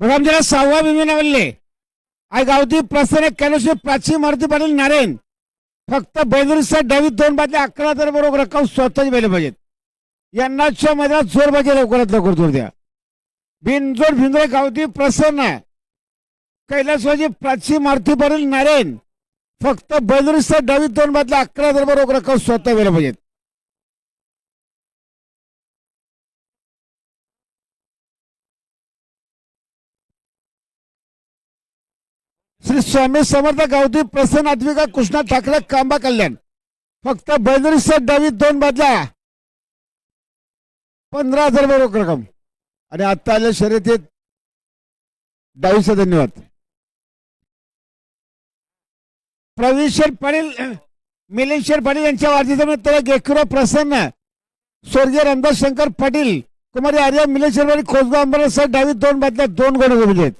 बघा आमच्याला सहावा विमान आवडले. आय गावती प्रसन्न कॅनोशी प्राची मारुती पाटील नारायण. फक्त बैदुरीचा डावीत दोन बाजले अकरा हजार बरोबर रक्कम स्वतःच बेले पाहिजेत. यांनाच्या मैदानात जोर पाहिजे लवकरात लवकर जोर द्या. बिनजोड भिंद्रे गावती प्रसन्न कैलासवाजी प्राची मारुती पाटील नारायण. फक्त बैदुरीचा डावीत दोन बाजले अकरा हजार बरोबर रक्कम स्वतः बेले पाहिजेत. श्री स्वामी समर्थ गावठी प्रसन्न आत्विका कृष्णा ठाकरे कांबा कल्याण. फक्त बैदरी डावी दोन बादल्या. पंधरा हजार बरोबर रक्कम. आणि आता आल्या शर्यतीत डावीचा धन्यवाद. प्रवीणशेर पाटील मिलिंदशेर पाटील यांच्या वाढदिवसानिमित्त गेकरो प्रसन्न स्वर्गीय रामदास शंकर पाटील कुमारी आर्या मिलिंदशेर पाटील खोसगाव अंबरनाथ डावी दोन बादल्या दोन गोड आहेत.